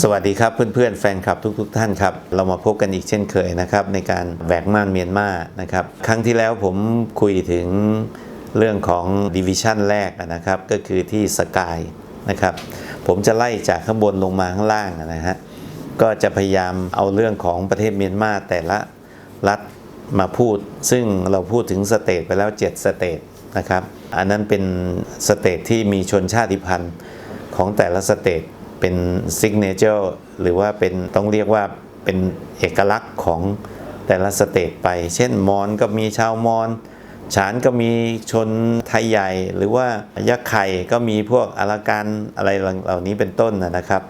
สวัสดีครับเพื่อนๆแฟนคลับทุกๆทท่านครับเรามาพบกันอีกเช่นเคยนะครับในการแบกม่านเมียนมานะครับครั้งที่แล้วผมคุยถึงเรื่องของดิวิชั่นแรกนะครับก็คือที่สกายนะครับผมจะไล่จากข้างบนลงมาข้างล่างนะฮะก็จะพยายามเอาเรื่องของประเทศเมียนมาแต่ละรัฐมาพูด ซึ่งเราพูดถึงสเตทไปแล้ว 7 สเตทนะครับอันนั้นเป็นสเตทที่มีชนชาติพันธุ์ของแต่ละสเตท เป็นซิกเนเจอร์หรือว่าเป็นต้องเรียกว่าเป็นเอกลักษณ์ของแต่ละสเตทไป เช่นมอญก็มีชาวมอญฉานก็มีชนไทยใหญ่ หรือว่ายักษ์ไข่ก็มีพวกอารากันอะไรเหล่านี้เป็นต้นนะครับ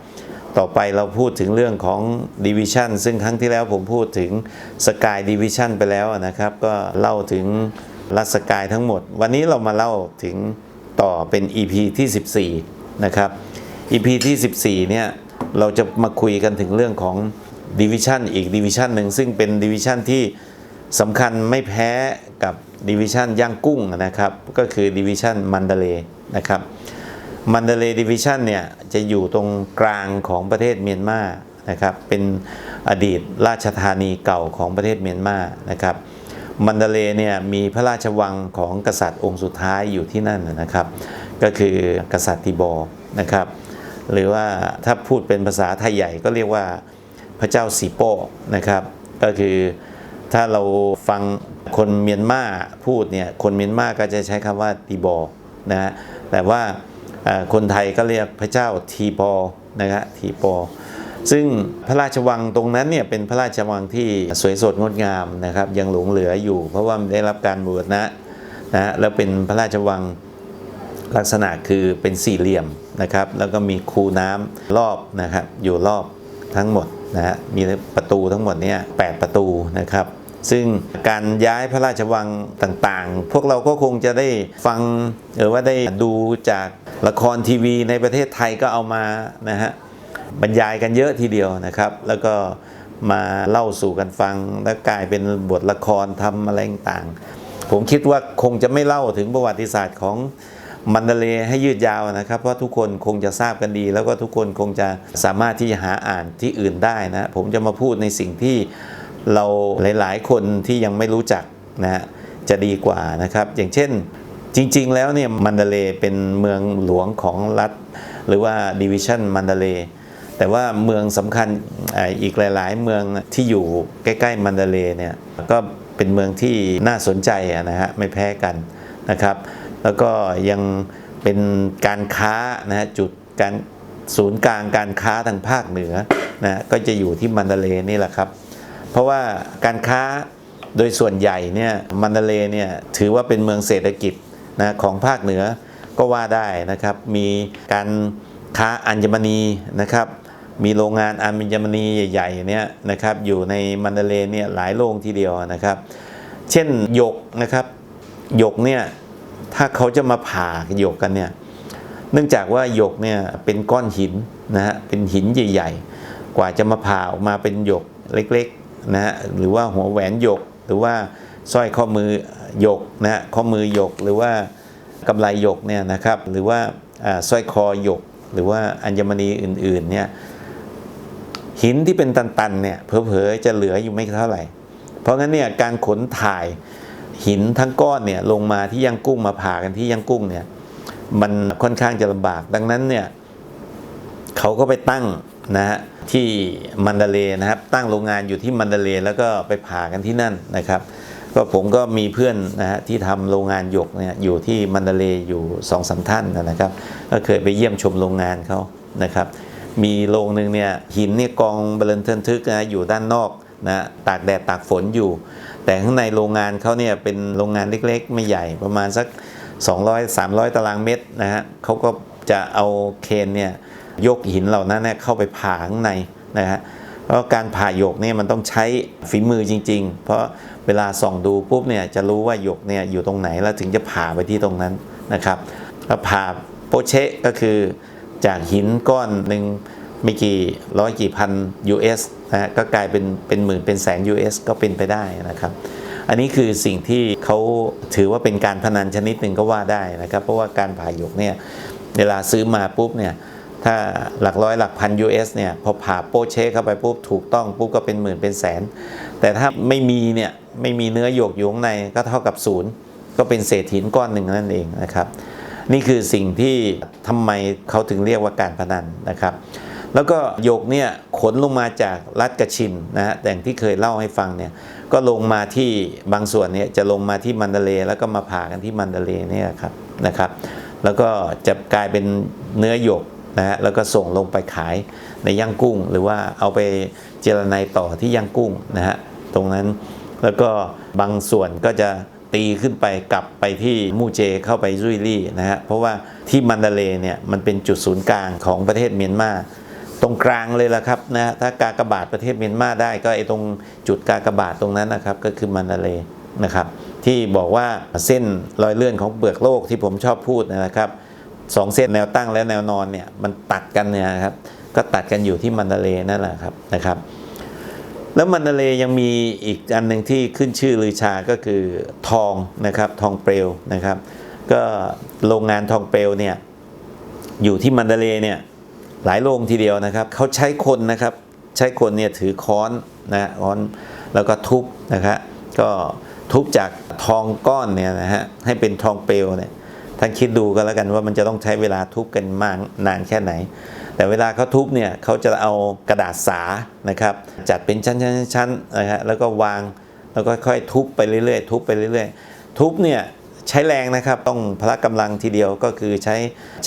ต่อไปเราพูดถึงเรื่องของดิวิชันซึ่งครั้งที่แล้วผมพูดถึงสกายดิวิชันไปแล้วนะครับ ก็เล่าถึงรัสกายทั้งหมด วันนี้เรามาเล่าถึงต่อเป็น EP ที่ 14 นะครับ EP ที่ 14 เนี่ย เราจะมาคุยกันถึงเรื่องของดิวิชันอีกดิวิชันหนึ่งซึ่งเป็นดิวิชันที่สำคัญไม่แพ้กับดิวิชันย่างกุ้งนะครับ ก็คือดิวิชันมันเดเลนะครับมันเดเลดิวิชันเนี่ย จะอยู่ตรงกลางของประเทศเมียนมานะครับ เป็นอดีตราชธานีเก่าของประเทศเมียนมานะครับมันเดเลเนี่ยมีพระราชวังของกษัตริย์องค์สุดท้ายอยู่ที่นั่นนะครับ ก็คือกษัตริย์ติบอร์นะครับ หรือว่าถ้าพูดเป็นภาษาไทยใหญ่ก็เรียกว่าพระเจ้าสีโป้นะครับ ก็คือถ้าเราฟังคนเมียนมาพูดเนี่ยคนเมียนมาก็จะใช้คำว่าตีบอนะฮะแต่ว่าคนไทยก็เรียกพระเจ้าทีปอนะฮะทีปอซึ่งพระราชวังตรงนั้นเนี่ยเป็นพระราชวังที่สวยสดงดงามนะครับยังหลงเหลืออยู่ เพราะว่าได้รับการบูรณะนะฮะแล้วเป็นพระราชวัง ลักษณะคือเป็นสี่เหลี่ยมนะครับ แล้วก็มีคูน้ำรอบนะครับ อยู่รอบทั้งหมดนะฮะมีประตูทั้งหมดเนี่ยแประตูนะครับ ซึ่งการย้ายพระราชวังต่างๆ พวกเราก็คงจะได้ฟังหรือว่าได้ดูจากละครทีวีในประเทศไทยก็เอามานะฮะบรรยายกันเยอะทีเดียวนะครับ แล้วก็มาเล่าสู่กันฟัง แล้วกลายเป็นบทละครทำอะไรต่างๆผมคิดว่าคงจะไม่เล่าถึงประวัติศาสตร์ของ มันเดเลให้ยืดยาวนะครับ เพราะทุกคนคงจะทราบกันดี แล้วก็ทุกคนคงจะสามารถที่จะหาอ่านที่อื่นได้นะ ผมจะมาพูดในสิ่งที่เราหลาย ๆ คนที่ยังไม่รู้จักนะฮะจะดีกว่านะครับ อย่างเช่นจริง ๆ แล้วเนี่ยมันเดเลเป็นเมืองหลวงของรัฐ หรือว่าดิวิชันมันเดเลแต่ว่าเมืองสำคัญอีกหลาย ๆ เมืองที่อยู่ใกล้ ๆ มันเดเลเนี่ยก็เป็นเมืองที่น่าสนใจนะฮะไม่แพ้กันนะครับ แล้วก็ยังเป็นการค้านะฮะจุดการศูนย์กลางการค้าทางภาคเหนือนะก็จะอยู่ที่มันเดเลย์นี่แหละครับ เพราะว่าการค้าโดยส่วนใหญ่เนี่ยมันเดเลย์เนี่ยถือว่าเป็นเมืองเศรษฐกิจนะของภาคเหนือก็ว่าได้นะครับ มีการค้าอัญมณีนะครับ มีโรงงานอัญมณีใหญ่ๆเนี่ยนะครับอยู่ในมันเดเลย์เนี่ยหลายโรงทีเดียวนะครับ เช่นหยกนะครับหยกเนี่ย ถ้าเขาจะมาผ่าหยกกันเนี่ยเนื่องจากว่าหยกเนี่ยเป็นก้อนหินนะฮะเป็นหินใหญ่ ๆ กว่าจะมาผ่าออกมาเป็นหยกเล็กๆนะฮะหรือว่าหัวแหวนหยก หรือว่าสร้อยข้อมือหยกนะฮะข้อมือหยกหรือว่ากำไลหยกเนี่ยนะครับหรือว่าอ่าสร้อยคอหยก หรือว่าอัญมณีอื่นๆเนี่ยหินที่เป็นตันๆเนี่ยเผลอๆจะเหลืออยู่ไม่เท่าไหร่ เพราะงั้นเนี่ยการขนถ่าย หินทั้งก้อนเนี่ยลงมาที่ย่างกุ้งมาผ่ากันที่ย่างกุ้งเนี่ยมันค่อนข้างจะลำบาก ดังนั้นเนี่ยเขาก็ไปตั้งนะฮะที่มันดาเลนะครับ ตั้งโรงงานอยู่ที่มันดาเลแล้วก็ไปผ่ากันที่นั่นนะครับ ก็ผมก็มีเพื่อนนะฮะที่ทำโรงงานหยกเนี่ยอยู่ที่มันดาเลอยู่สองสามท่านนะครับ ก็เคยไปเยี่ยมชมโรงงานเขานะครับ มีโรงหนึ่งเนี่ยหินเนี่ยกองเบลนเทินทึกนะอยู่ด้านนอกนะตากแดดตากฝนอยู่ แต่ข้างในโรงงานเขาเนี่ยเป็นโรงงานเล็กๆ ไม่ใหญ่ประมาณสัก 200 300 ตารางเมตรนะฮะเขาก็จะเอาเคนเนี่ยยกหินเหล่านั้นเนี่ยเข้าไปผ่าข้างในนะฮะเพราะการผ่าหยกเนี่ยมันต้องใช้ฝีมือจริง ๆ เพราะเวลาส่องดูปุ๊บเนี่ยจะรู้ว่าหยกเนี่ยอยู่ตรงไหนแล้วถึงจะผ่าไปที่ตรงนั้นนะครับแล้วผ่าโปเชะก็คือจากหินก้อนหนึ่งไม่กี่ร้อยกี่พัน US นะฮะก็กลายเป็นเป็นหมื่นเป็นแสน US ก็เป็นไปได้นะครับอันนี้คือสิ่งที่เขาถือว่าเป็นการพนันชนิดหนึ่งก็ว่าได้นะครับเพราะว่าการผ่าหยกเนี่ยเวลาซื้อมาปุ๊บเนี่ยถ้าหลักร้อยหลักพัน US เนี่ยพอผ่าโป้เชเข้าไปปุ๊บถูกต้องปุ๊บก็เป็นหมื่นเป็นแสน แต่ถ้าไม่มีเนี่ยไม่มีเนื้อหยกอยู่ข้างในก็เท่ากับศูนย์ก็เป็นเศษหินก้อนหนึ่งนั่นเองนะครับ นี่คือสิ่งที่ทำไมเขาถึงเรียกว่าการพนันนะครับ แล้วก็หยกเนี่ย ขนลงมาจากรัฐกระชินนะฮะแต่งที่เคยเล่าให้ฟังเนี่ยก็ลงมาที่บางส่วนเนี่ยจะลงมาที่มันเดเลย์แล้วก็มาผ่ากันที่มันเดเลย์เนี่ยครับนะครับ แล้วก็จะกลายเป็นเนื้อหยกนะฮะแล้วก็ส่งลงไปขายในย่างกุ้ง หรือว่าเอาไปเจรไนต่อที่ย่างกุ้งนะฮะตรงนั้นแล้วก็บางส่วนก็จะตีขึ้นไปกลับไปที่มูเจเข้าไปซุยลี่นะฮะเพราะว่าที่มันเดเลย์เนี่ยมันเป็นจุดศูนย์กลางของประเทศเมียนมา ตรงกลางเลยละครับนะฮะถ้ากากบาทประเทศเมียนมาได้ก็ไอ้ตรงจุดกากบาทตรงนั้นนะครับก็คือมันดาเลนะครับ ที่บอกว่าเส้นรอยเลื่อนของเปลือกโลกที่ผมชอบพูดนะครับสองเส้นแนวตั้งและแนวนอนเนี่ยมันตัดกันเนี่ยครับก็ตัดกันอยู่ที่มันดาเลนั่นแหละครับนะครับ แล้วมันดาเลยังมีอีกอันหนึ่งที่ขึ้นชื่อลือชาก็คือทองนะครับทองเปลวนะครับ ก็โรงงานทองเปลวเนี่ยอยู่ที่มันดาเลเนี่ย หลายโรงทีเดียวนะครับเขาใช้คนนะครับใช้คนเนี่ยถือค้อนนะค้อนแล้วก็ทุบนะครับก็ทุบจากทองก้อนเนี่ยนะฮะให้เป็นทองเปลวเนี่ยท่านคิดดูกันแล้วกันว่ามันจะต้องใช้เวลาทุบกันมากนานแค่ไหน แต่เวลาเขาทุบเนี่ยเขาจะเอากระดาษสานะครับจัดเป็นชั้นๆๆๆนะฮะแล้วก็วางแล้วก็ค่อยทุบไปเรื่อยๆ ทุบไปเรื่อยๆ ทุบเนี่ย ใช้แรงนะครับ ต้องพละกำลังทีเดียวก็คือใช้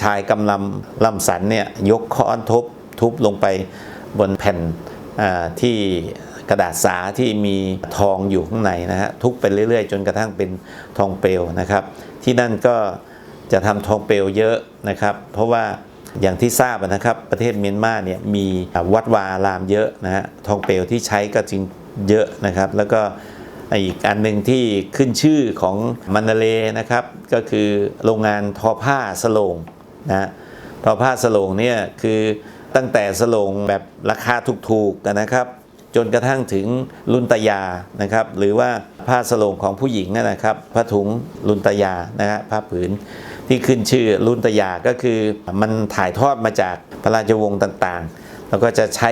ชายกำลังลำสันเนี่ยยกค้อนทุบทุบลงไปบนแผ่นที่กระดาษสาที่มีทองอยู่ข้างในนะฮะทุบไปเรื่อยๆ จนกระทั่งเป็นทองเปลวนะครับ ที่นั่นก็จะทำทองเปลวเยอะนะครับ เพราะว่าอย่างที่ทราบนะครับประเทศเมียนมาเนี่ยมีวัดวาอารามเยอะนะฮะทองเปลวที่ใช้ก็จริงเยอะนะครับ แล้วก็ อีกอันหนึ่งที่ขึ้นชื่อของมันาเลนะครับ ก็คือโรงงานทอผ้าสโลงนะทอผ้าสโลงเนี่ยคือตั้งแต่สโลงแบบราคาถูกๆนะครับ จนกระทั่งถึงลุนตยานะครับ หรือว่าผ้าสโลงของผู้หญิงนะนะครับผ้าถุงลุนตยานะฮะผ้าผืนที่ขึ้นชื่อลุนตยาก็คือมันถ่ายทอดมาจากพระราชวงศ์ต่างๆ แล้วก็จะใช้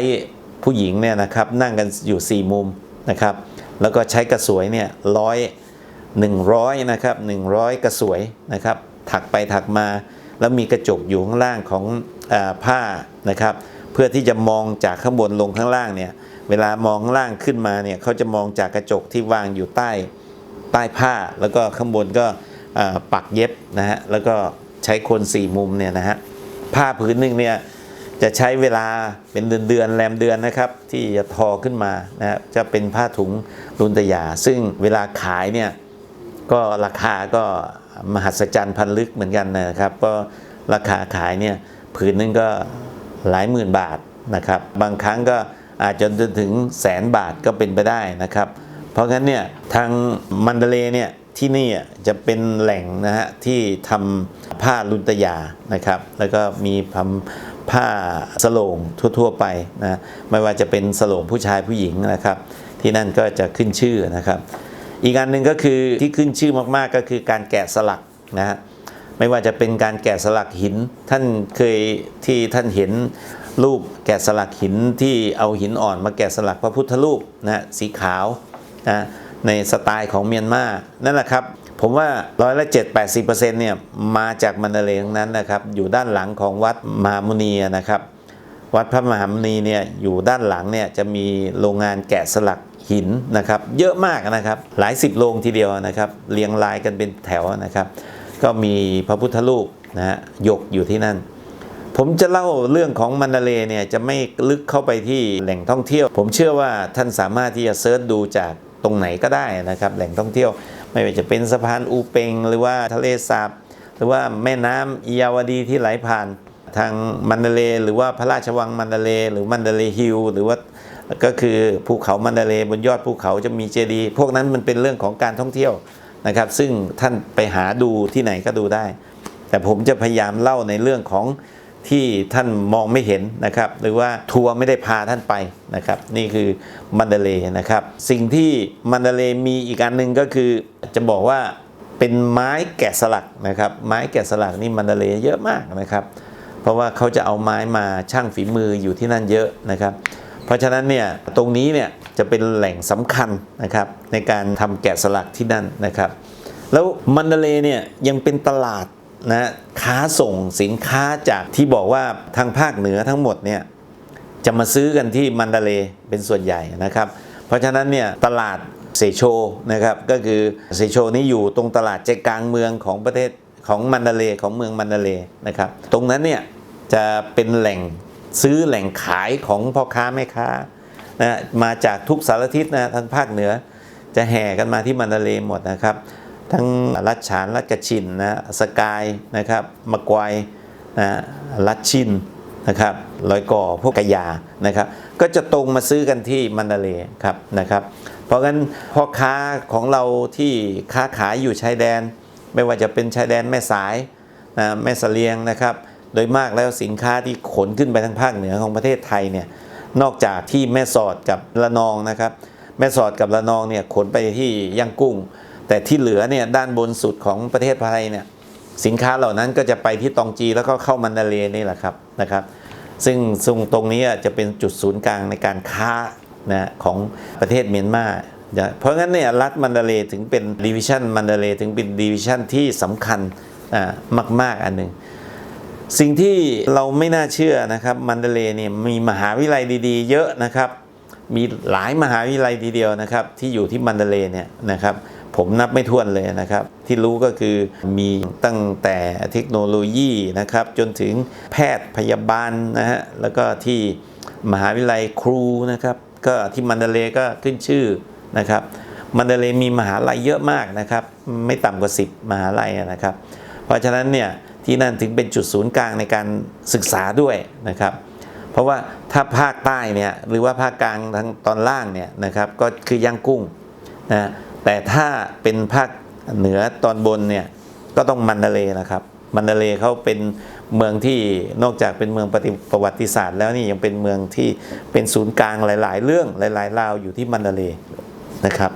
ผู้หญิงเนี่ยนะครับนั่งกันอยู่ 4 มุมนะครับ แล้วก็ใช้กระสวยเนี่ยร้อยหนึ่งร้อยนะครับหนึ่งร้อยกระสวยนะครับ ถักไปถักมา แล้วมีกระจกอยู่ข้างล่างของอผ้านะครับ เพื่อที่จะมองจากข้างบนลงข้างล่างเนี่ยเวลามองข้างล่างขึ้นมาเนี่ยเขาจะมองจากกระจกที่วางอยู่ใต้ใต้ผ้า แล้วก็ข้างบนก็ปักเย็บนะฮะแล้วก็ใช้คนสี่มุมเนี่ยนะฮะผ้าผืนหนึ่งเนี่ย จะใช้เวลาเป็นเดือนเดือนแรมเดือนนะครับ ที่จะทอขึ้นมานะครับจะเป็นผ้าถุงรุนตยา ซึ่งเวลาขายเนี่ยก็ราคาก็มหัศจรรย์พันลึกเหมือนกันนะครับ ก็ราคาขายเนี่ยผืนหนึงก็หลายหมื่นบาทนะครับ บางครั้งก็อาจจนถึงแสนบาทก็เป็นไปได้นะครับ เพราะงั้นเนี่ยทางมันเดเลเนี่ยที่นี่อะจะเป็นแหล่งนะฮะที่ทำผ้าลุนตยานะครับ แล้วก็มีทำ ผ้าสโลงทั่ว ๆ ไปนะไม่ว่าจะเป็นสโลงผู้ชายผู้หญิงนะครับ ที่นั่นก็จะขึ้นชื่อนะครับ อีกอันหนึ่งก็คือที่ขึ้นชื่อมากๆก็คือการแกะสลักนะฮะไม่ว่าจะเป็นการแกะสลักหิน ท่านเคยที่ท่านเห็นรูปแกะสลักหินที่เอาหินอ่อนมาแกะสลักพระพุทธรูปนะฮะสีขาวนะในสไตล์ของเมียนมานั่นแหละครับ ผมว่าร้อยละเจ็ดแปดสิบเปอร์เซ็นต์เนี่ยมาจากมันดาเลงนั้นนะครับ อยู่ด้านหลังของวัดมหามุนีนะครับ วัดพระมหามุนีเนี่ยอยู่ด้านหลังเนี่ยจะมีโรงงานแกะสลักหินนะครับ เยอะมากนะครับ หลายสิบโรงทีเดียวนะครับ เรียงรายกันเป็นแถวนะครับ ก็มีพระพุทธรูปนะฮะยกอยู่ที่นั่น ผมจะเล่าเรื่องของมันดาเลเนี่ยจะไม่ลึกเข้าไปที่แหล่งท่องเที่ยว ผมเชื่อว่าท่านสามารถที่จะเซิร์ชดูจากตรงไหนก็ได้นะครับ แหล่งท่องเที่ยว ไม่ว่าจะเป็นสะพานอูเปง หรือว่าทะเลสาบ หรือว่าแม่น้ำอียาวดีที่ไหลผ่านทางมันดาเลหรือว่าพระราชวังมันดาเลหรือมันดาเลฮิลหรือว่าก็คือภูเขามันดาเลบนยอดภูเขาจะมีเจดีย์พวกนั้นมันเป็นเรื่องของการท่องเที่ยวนะครับ ซึ่งท่านไปหาดูที่ไหนก็ดูได้ แต่ผมจะพยายามเล่าในเรื่องของ ที่ท่านมองไม่เห็นนะครับ หรือว่าทัวร์ไม่ได้พาท่านไปนะครับ นี่คือมันเดเลนะครับ สิ่งที่มันเดเลมีอีกอันหนึ่งก็คือจะบอกว่าเป็นไม้แกะสลักนะครับ ไม้แกะสลักนี่มันเดเลยเยอะมากนะครับ เพราะว่าเขาจะเอาไม้มาช่างฝีมืออยู่ที่นั่นเยอะนะครับ เพราะฉะนั้นเนี่ยตรงนี้เนี่ยจะเป็นแหล่งสำคัญนะครับ ในการทำแกะสลักที่นั่นนะครับ แล้วมันเดเลเนี่ยยังเป็นตลาด นะค้าส่งสินค้าจากที่บอกว่าทางภาคเหนือทั้งหมดเนี่ยจะมาซื้อกันที่มันดาเลเป็นส่วนใหญ่นะครับ เพราะฉะนั้นเนี่ยตลาดเซโชนะครับก็คือเซโชนี่อยู่ตรงตลาดใจกลางเมืองของประเทศของมันดาเลของเมืองมันดาเลนะครับ ตรงนั้นเนี่ยจะเป็นแหล่งซื้อแหล่งขายของพ่อค้าแม่ค้านะมาจากทุกสารทิศนะทางภาคเหนือ จะแห่กันมาที่มันดาเลหมดนะครับ ทั้งรัชฉานรัชกระชินนะสกายนะครับมะกวยนะรัชชินนะครับลอยก่อพวกกะยานะครับ ก็จะตรงมาซื้อกันที่มันดาเลยครับนะครับ เพราะงั้นพ่อค้าของเราที่ค้าขายอยู่ชายแดน ไม่ว่าจะเป็นชายแดนแม่สายนะแม่เสลียงนะครับ โดยมากแล้วสินค้าที่ขนขึ้นไปทางภาคเหนือของประเทศไทยเนี่ยนอกจากที่แม่สอดกับระนองนะครับ แม่สอดกับระนองเนี่ยขนไปที่ย่างกุ้ง แต่ที่เหลือเนี่ยด้านบนสุดของประเทศไทยเนี่ยสินค้าเหล่านั้นก็จะไปที่ตองจีแล้วก็เข้ามันดาเลนี่แหละครับนะครับ ซึ่งซึ่งตรงนี้จะเป็นจุดศูนย์กลางในการค้านะของประเทศเมียนมาเพราะงั้นเนี่ยรัฐมันดาเลถึงเป็นดิวิชันมันดาเลถึงเป็นดิวิชันที่สำคัญอ่ามาก ๆ อันหนึ่งสิ่งที่เราไม่น่าเชื่อนะครับมันดาเลเนี่ยมีมหาวิทยาลัยดีๆ เยอะนะครับ มีหลายมหาวิทยาลัยทีเดียวนะครับที่อยู่ที่มันดาเลเนี่ยนะครับ ผมนับไม่ถ้วนเลยนะครับ ที่รู้ก็คือมีตั้งแต่เทคโนโลยีนะครับ จนถึงแพทย์พยาบาลนะฮะแล้วก็ที่มหาวิทยาลัยครูนะครับ ก็ที่มันดเลย์ก็ขึ้นชื่อนะครับมันดเลย์มีมหาลัยเยอะมากนะครับ ไม่ต่ำกว่า 10 มหาลัยนะครับ เพราะฉะนั้นเนี่ยที่นั่นถึงเป็นจุดศูนย์กลางในการศึกษาด้วยนะครับ เพราะว่าถ้าภาคใต้เนี่ยหรือว่าภาคกลางทางตอนล่างเนี่ยนะครับก็คือย่างกุ้งนะ แต่ถ้าเป็นภาคเหนือตอนบนเนี่ยก็ต้องมันดาเลนะครับ มันดาเลเขาเป็นเมืองที่นอกจากเป็นเมืองปฏิประวัติศาสตร์ แล้วนี่ยังเป็นเมืองที่เป็นศูนย์กลางหลาย ๆ เรื่องหลายๆราวอยู่ที่มันดาเลนะครับ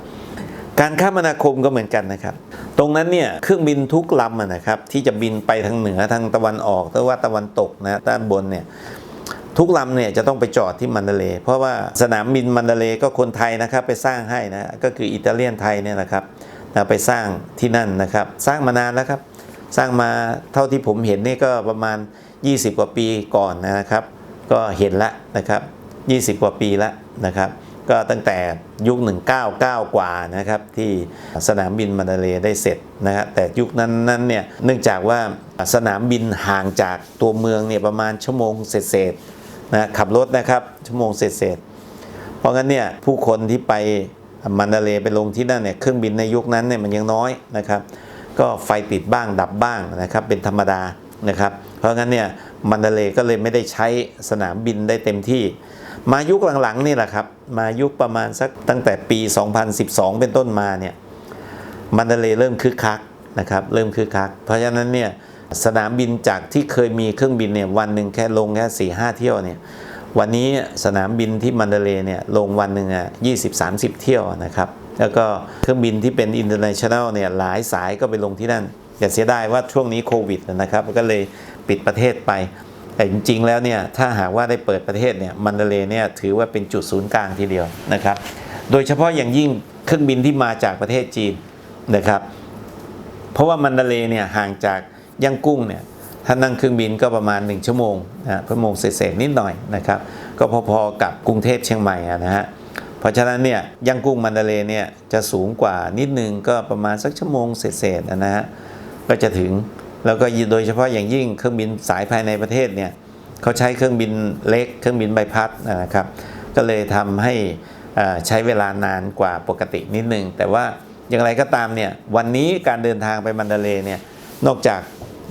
การคมนาคมก็เหมือนกันนะครับ ตรงนั้นเนี่ยเครื่องบินทุกลำนะครับที่จะบินไปทางเหนือทางตะวันออกหรือว่าตะวันตกนะด้านบนเนี่ย ทุกลำเนี่ยจะต้องไปจอดที่มันดาเลเพราะว่าสนามบินมันดาเลก็คนไทยนะครับไปสร้างให้นะก็คืออิตาเลียนไทยเนี่ยนะครับไปสร้างที่นั่นนะครับ สร้างมานานแล้วครับ สร้างมาเท่าที่ผมเห็นนี่ก็ประมาณ 20 กว่าปีก่อนนะครับ ก็เห็นล้วนะครับ 20 กว่าปีล้วนะครับก็ตั้งแต่ยุค 199 กว่านะครับที่สนามบินมาดาเลได้เสร็จนะครับแต่ยุคนั้นนั้นเนี่ยเนื่องจากว่าสนามบินห่างจากตัวเมืองเนี่ยประมาณชั่วโมงเศษ นะขับรถนะครับ ชั่วโมงเศษๆเพราะงั้นเนี่ยผู้คนที่ไปมันดาเลไปลงที่นั่นเนี่ยเครื่องบินในยุคนั้นเนี่ยมันยังน้อยนะครับ ก็ไฟติดบ้างดับบ้างนะครับเป็นธรรมดานะครับ เพราะงั้นเนี่ยมันดาเลก็เลยไม่ได้ใช้สนามบินได้เต็มที่ มายุคหลังๆนี่แหละครับ มายุคประมาณสักตั้งแต่ปี 2012 เป็นต้นมาเนี่ยมันดาเลเริ่มคึกคักนะครับเริ่มคึกคัก เพราะฉะนั้นเนี่ย สนามบินจากที่เคยมีเครื่องบินเนี่ยวันหนึ่งแค่ลงแค่สี่ห้าเที่ยวเนี่ยวันนี้สนามบินที่มันดเลย์เนี่ยลงวันหนึ่งอะยี่สิบสามสิบเที่ยวนะครับแล้วก็เครื่องบินที่เป็น international เนี่ยหลายสายก็ไปลงที่นั่นอย่าเสียดายว่าช่วงนี้โควิดนะครับก็เลยปิดประเทศไป แต่จริง ๆ แล้วเนี่ยถ้าหากว่าได้เปิดประเทศเนี่ยมันดเลย์เนี่ยถือว่าเป็นจุดศูนย์กลางทีเดียวนะครับ โดยเฉพาะอย่างยิ่งเครื่องบินที่มาจากประเทศจีนนะครับ เพราะว่ามันดเลย์เนี่ยห่างจาก ย่างกุ้งเนี่ยถ้านั่งเครื่องบินก็ประมาณ 1 ชั่วโมงนะชั่วโมงเศษๆนิดหน่อยนะครับ ก็พอๆกับกรุงเทพเชียงใหม่นะฮะเพราะฉะนั้นเนี่ยย่างกุ้งมันดาเลเนี่ยจะสูงกว่านิดนึงก็ประมาณสักชั่วโมงเศษๆนะฮะก็จะถึงแล้วก็โดยเฉพาะอย่างยิ่งเครื่องบินสายภายในประเทศเนี่ยเขาใช้เครื่องบินเล็กเครื่องบินใบพัดนะครับ ก็เลยทำให้อ่าใช้เวลานานกว่าปกตินิดนึงแต่ว่าอย่างไรก็ตามเนี่ยวันนี้การเดินทางไปมันดาเลเนี่ยนอกจาก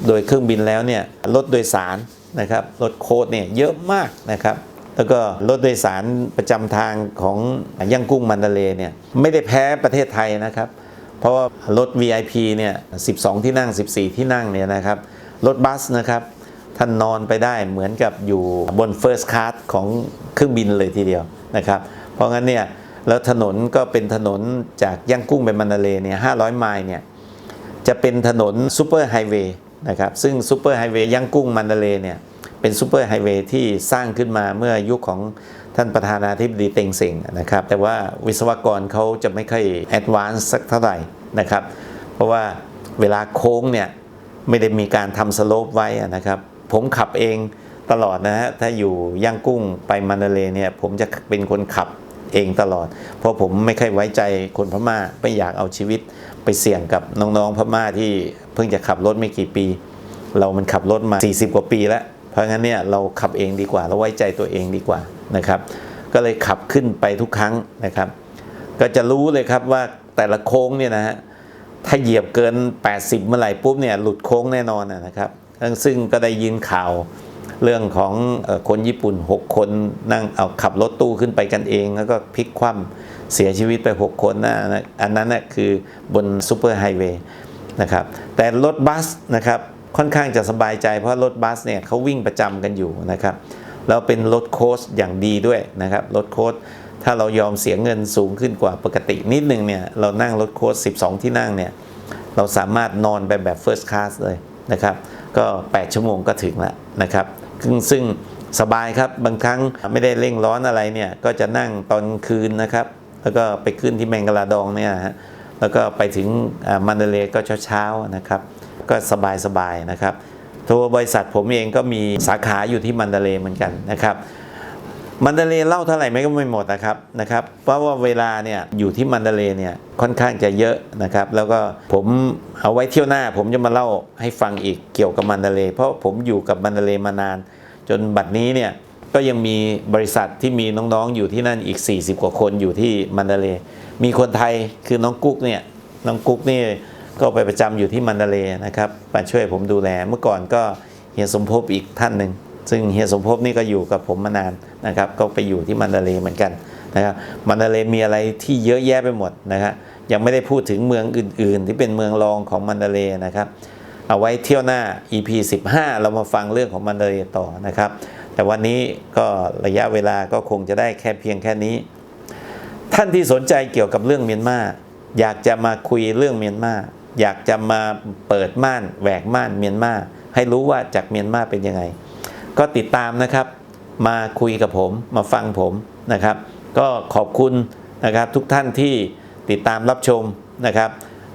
โดยเครื่องบินแล้วเนี่ยรถโดยสารนะครับรถโค้ดเนี่ยเยอะมากนะครับแล้วก็รถโดยสารประจำทางของย่างกุ้งมันดาเลเนี่ยไม่ได้แพ้ประเทศไทยนะครับ เพราะว่ารถ VIP เนี่ย 12 ที่นั่ง 14 ที่นั่งเนี่ยนะครับรถบัสนะครับท่านนอนไปได้เหมือนกับอยู่บน First Class ของเครื่องบินเลยทีเดียวนะครับ เพราะงั้นเนี่ยแล้วถนนก็เป็นถนนจากย่างกุ้งไปมันดาเลเนี่ย500 ไมล์เนี่ยจะเป็นถนนซูเปอร์ไฮเวย์ นะครับซึ่งซูเปอร์ไฮเวย์ย่างกุ้งมันเดเลเนี่ยเป็นซูเปอร์ไฮเวย์ที่สร้างขึ้นมาเมื่อยุคของท่านประธานาธิบดีเต็งเสิงนะครับแต่ว่าวิศวกรเขาจะไม่ค่อยแอดวานซ์สักเท่าไหร่นะครับเพราะว่าเวลาโค้งเนี่ยไม่ได้มีการทำสโลปไว้นะครับผมขับเองตลอดนะฮะถ้าอยู่ย่างกุ้งไปมันเดเลเนี่ยผมจะเป็นคนขับ เองตลอด เพราะผมไม่ค่อยไว้ใจคนพม่าไม่อยากเอาชีวิตไปเสี่ยงกับน้องๆพม่าที่เพิ่งจะขับรถไม่กี่ปี เรามันขับรถมา 40 กว่าปีแล้ว เพราะงั้นเนี่ยเราขับเองดีกว่า เราไว้ใจตัวเองดีกว่านะครับ ก็เลยขับขึ้นไปทุกครั้งนะครับ ก็จะรู้เลยครับว่าแต่ละโค้งเนี่ยนะฮะถ้าเหยียบเกิน 80 เมื่อไหร่ปุ๊บเนี่ยหลุดโค้งแน่นอนนะครับซึ่งก็ได้ยินข่าว เรื่องของคนญี่ปุ่น 6 คนนั่งเอาขับรถตู้ขึ้นไปกันเอง แล้วก็พลิกคว่ำเสียชีวิตไป 6 คนนะนะอันนั้นนะคือบนซูเปอร์ไฮเวย์นะครับแต่รถบัสนะครับค่อนข้างจะสบายใจเพราะรถบัสเนี่ยเขาวิ่งประจำกันอยู่นะครับแล้วเป็นรถโค้ชอย่างดีด้วยนะครับรถโค้ชถ้าเรายอมเสียเงินสูงขึ้นกว่าปกตินิดนึงเนี่ยเรานั่งรถโค้ช12 ที่นั่งเนี่ยเราสามารถนอนไปแบบ First Class เลยนะครับก็ 8 ชั่วโมงก็ถึงแล้วนะครับ ซึ่งงสบายครับบางครั้งไม่ได้เร่งร้อนอะไรเนี่ยก็จะนั่งตอนคืนนะครับ แล้วก็ไปขึ้นที่แมงกลาดองเนี่ยฮะแล้วก็ไปถึงมันเดเลก็เช้าๆนะครับ ก็สบายๆนะครับตัวบริษัทผมเองก็มีสาขาอยู่ที่มันเดเลเหมือนกันนะครับ มันเดเลเล่าเท่าไหร่ไม่ก็ไม่หมดนะครับนะครับ เพราะว่าเวลาเนี่ยอยู่ที่มันเดเลเนี่ยค่อนข้างจะเยอะนะครับ แล้วก็ผมเอาไว้เที่ยวหน้า ผมจะมาเล่าให้ฟังอีกเกี่ยวกับมันเดเลเพราะผมอยู่กับมันเดเลมานาน จนบัดนี้เนี่ยก็ยังมีบริษัทที่มีน้องๆอยู่ที่นั่นอีก 40 กว่าคนอยู่ที่มันเดเลมีคนไทยคือน้องกุ๊กเนี่ยน้องกุ๊กนี่ก็ไปประจำอยู่ที่มันเดเลนะครับมาช่วยผมดูแลเมื่อก่อนก็เฮียสมภพอีกท่านหนึ่ง ซึ่งเฮียสมภพนี่ก็อยู่กับผมมานานนะครับก็ไปอยู่ที่มันดาเลย์เหมือนกันนะครับมันดาเลย์มีอะไรที่เยอะแยะไปหมดนะครับยังไม่ได้พูดถึงเมืองอื่น ๆ ที่เป็นเมืองรองของมันดาเลย์นะครับเอาไว้เที่ยวหน้า EP 15 เรามาฟังเรื่องของมันดาเลย์ต่อนะครับ แต่วันนี้ก็ระยะเวลาก็คงจะได้แค่เพียงแค่นี้ ท่านที่สนใจเกี่ยวกับเรื่องเมียนมาอยากจะมาคุยเรื่องเมียนมาอยากจะมาเปิดม่านแหวกม่านเมียนมาให้รู้ว่าจากเมียนมาเป็นยังไง ก็ติดตามนะครับ มาคุยกับผมมาฟังผมนะครับ ก็ขอบคุณนะครับทุกท่านที่ติดตามรับชมนะครับ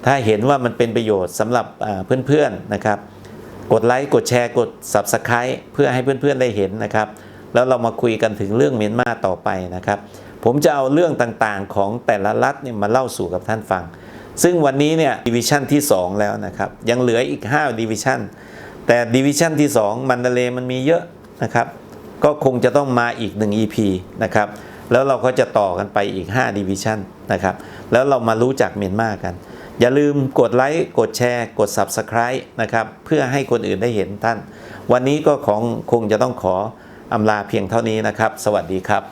ถ้าเห็นว่ามันเป็นประโยชน์สำหรับเพื่อนๆนะครับ กดไลค์กดแชร์กด Subscribe เพื่อให้เพื่อนๆได้เห็นนะครับ แล้วเรามาคุยกันถึงเรื่องเมียนมาต่อไปนะครับ ผมจะเอาเรื่องต่างๆของแต่ละรัฐเนี่ยมาเล่าสู่กับท่านฟังซึ่งวันนี้เนี่ยดิวิชั่นที่ 2 แล้วนะครับ ยังเหลืออีก5ดิวิชั่น แต่ดิวิชั่นที่ 2 มันเดเลมันมีเยอะนะครับ ก็คงจะต้องมาอีก 1 EP นะครับ แล้วเราก็จะต่อกันไปอีก5ดิวิชั่นนะครับ แล้วเรามารู้จักเมียนมากัน อย่าลืมกดไลค์ กดแชร์ กด Subscribe นะครับ เพื่อให้คนอื่นได้เห็นท่าน วันนี้ก็ของคงจะต้องขออำลาเพียงเท่านี้นะครับ สวัสดีครับ